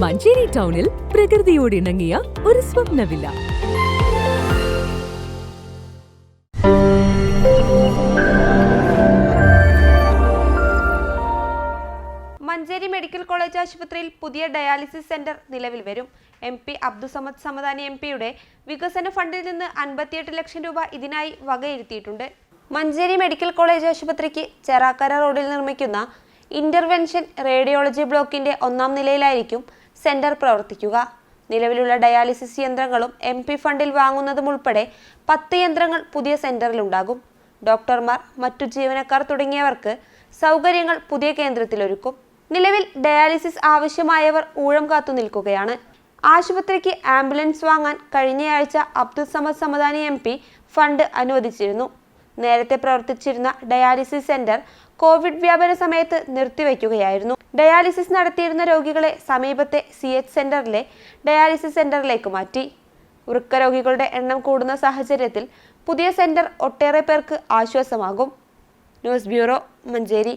മഞ്ചേരി ടൗണിൽ പ്രകൃതിയോട് ഇണങ്ങിയ ഒരു സ്വപ്നവില്ല. മഞ്ചേരി മെഡിക്കൽ കോളേജ് ആശുപത്രിയിൽ പുതിയ ഡയാലിസിസ് സെന്റർ നിലവിൽ വരും. M P Abdussamad Samadani M പിയുടെ വികസന ഫണ്ടിൽ നിന്ന് അൻപത്തിയെട്ട് ലക്ഷം രൂപ ഇതിനായി വകയിരുത്തിയിട്ടുണ്ട്. മഞ്ചേരി മെഡിക്കൽ കോളേജ് ആശുപത്രിക്ക് ചെറാക്കര റോഡിൽ നിർമ്മിക്കുന്ന ഇന്റർവെൻഷൻ റേഡിയോളജി ബ്ലോക്കിന്റെ ഒന്നാം നിലയിലായിരിക്കും സെന്റർ പ്രവർത്തിക്കുക. നിലവിലുള്ള ഡയാലിസിസ് യന്ത്രങ്ങളും എം പി ഫണ്ടിൽ വാങ്ങുന്നതും ഉൾപ്പെടെ പത്ത് യന്ത്രങ്ങൾ പുതിയ സെന്ററിലുണ്ടാകും. ഡോക്ടർമാർ മറ്റു ജീവനക്കാർ തുടങ്ങിയവർക്ക് സൗകര്യങ്ങൾ പുതിയ കേന്ദ്രത്തിലൊരുക്കും. നിലവിൽ ഡയാലിസിസ് ആവശ്യമായവർ ഊഴം കാത്തു നിൽക്കുകയാണ്. ആശുപത്രിക്ക് ആംബുലൻസ് വാങ്ങാൻ കഴിഞ്ഞയാഴ്ച അബ്ദുൽ സമദ് സമദാനി എം ഫണ്ട് അനുവദിച്ചിരുന്നു. നേരത്തെ പ്രവർത്തിച്ചിരുന്ന ഡയാലിസിസ് സെന്റർ കോവിഡ് വ്യാപന സമയത്ത് നിർത്തിവെക്കുകയായിരുന്നു. ഡയാലിസിസ് നടത്തിയിരുന്ന രോഗികളെ സമീപത്തെ സി എച്ച് സെന്ററിലെ ഡയാലിസിസ് സെന്ററിലേക്ക് മാറ്റി. വൃക്ക രോഗികളുടെ എണ്ണം കൂടുന്ന സാഹചര്യത്തിൽ പുതിയ സെന്റർ ഒട്ടേറെ പേർക്ക് ആശ്വാസമാകും. News bureau Manjeri.